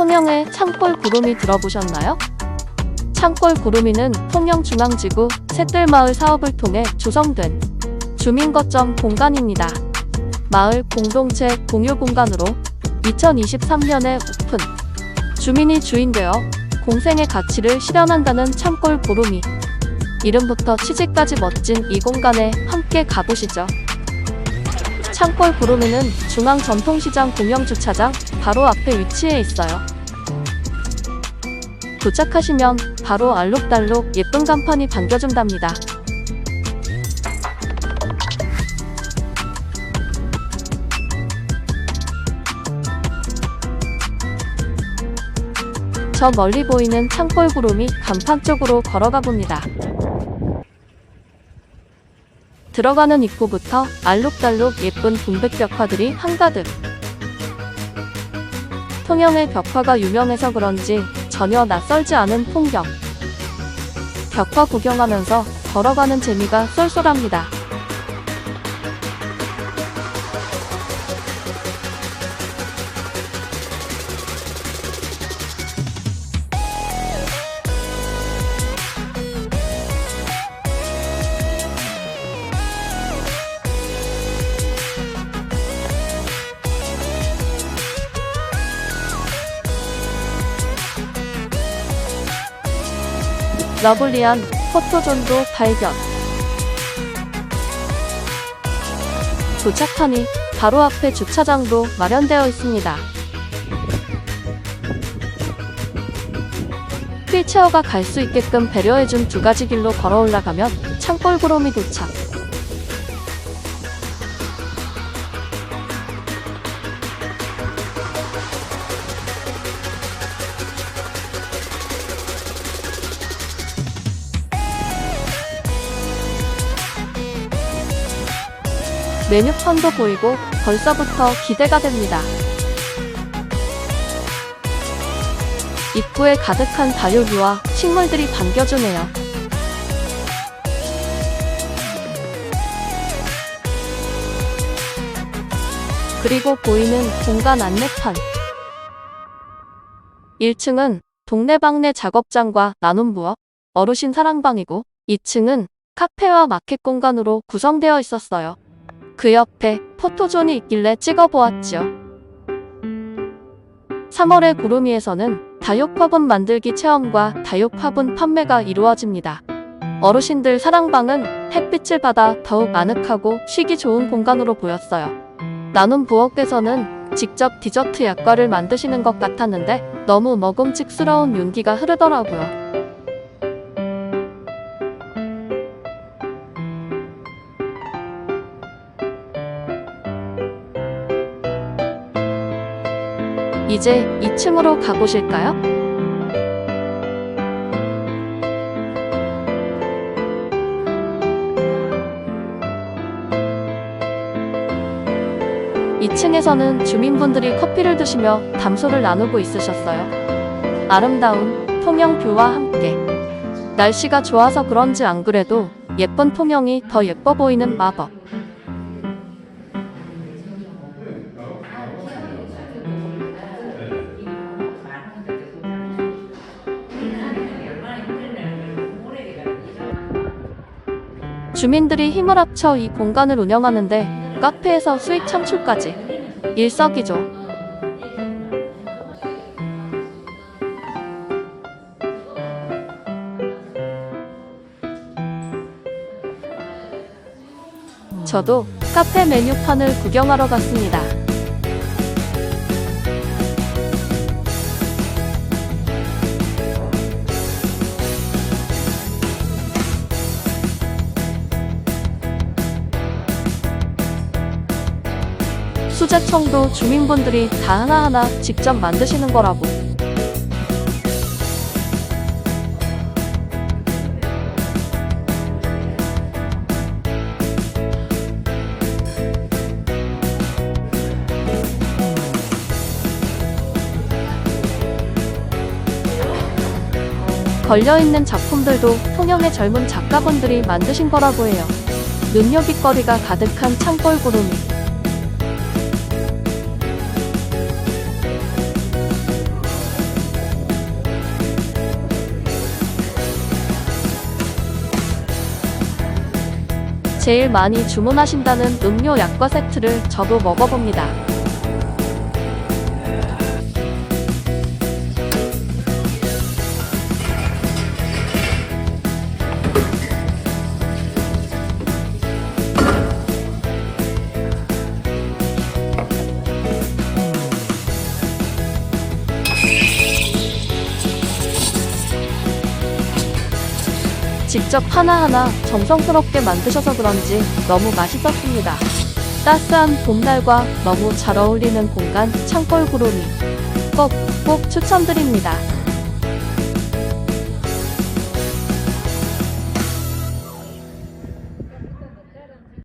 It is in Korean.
통영의 창골 구름이 들어보셨나요? 창골 구름이는 통영 중앙지구 샛들마을 사업을 통해 조성된 주민 거점 공간입니다. 마을 공동체 공유 공간으로 2023년에 오픈. 주민이 주인되어 공생의 가치를 실현한다는 창골 구름이. 이름부터 취지까지 멋진 이 공간에 함께 가보시죠. 창골 구름이는 중앙 전통시장 공영주차장 바로 앞에 위치해 있어요. 도착하시면 바로 알록달록 예쁜 간판이 반겨준답니다. 저 멀리 보이는 창골 구름이 간판 쪽으로 걸어가 봅니다. 들어가는 입구부터 알록달록 예쁜 동백 벽화들이 한가득. 통영의 벽화가 유명해서 그런지 전혀 낯설지 않은 풍경. 벽화 구경하면서 걸어가는 재미가 쏠쏠합니다. 러블리한 포토존도 발견. 도착하니 바로 앞에 주차장도 마련되어 있습니다. 휠체어가 갈 수 있게끔 배려해준 두 가지 길로 걸어 올라가면 창골 구름이 도착. 메뉴판도 보이고 벌써부터 기대가 됩니다. 입구에 가득한 다육이와 식물들이 반겨주네요. 그리고 보이는 공간 안내판. 1층은 동네방네 작업장과 나눔 부엌, 어르신 사랑방이고 2층은 카페와 마켓 공간으로 구성되어 있었어요. 그 옆에 포토존이 있길래 찍어보았지요. 3월의 구름이에서는 다육 화분 만들기 체험과 다육 화분 판매가 이루어집니다. 어르신들 사랑방은 햇빛을 받아 더욱 아늑하고 쉬기 좋은 공간으로 보였어요. 나눔 부엌에서는 직접 디저트 약과를 만드시는 것 같았는데 너무 먹음직스러운 윤기가 흐르더라고요. 이제 2층으로 가보실까요? 이층에서는 주민분들이 커피를 드시며 담소를 나누고 있으셨어요. 아름다운 통영뷰와 함께. 날씨가 좋아서 그런지 안 그래도 예쁜 통영이 더 예뻐 보이는 마법. 주민들이 힘을 합쳐 이 공간을 운영하는데 카페에서 수익 창출까지 일석이조. 저도 카페 메뉴판을 구경하러 갔습니다. 수제청도 주민분들이 다 하나하나 직접 만드시는 거라고. 걸려있는 작품들도 통영의 젊은 작가분들이 만드신 거라고 해요. 눈여깃거리가 가득한 창벌 구름이. 제일 많이 주문하신다는 음료 약과 세트를 저도 먹어봅니다. 직접 하나하나 정성스럽게 만드셔서 그런지 너무 맛있었습니다. 따스한 봄날과 너무 잘 어울리는 공간 창골 구름이 꼭, 꼭 추천드립니다.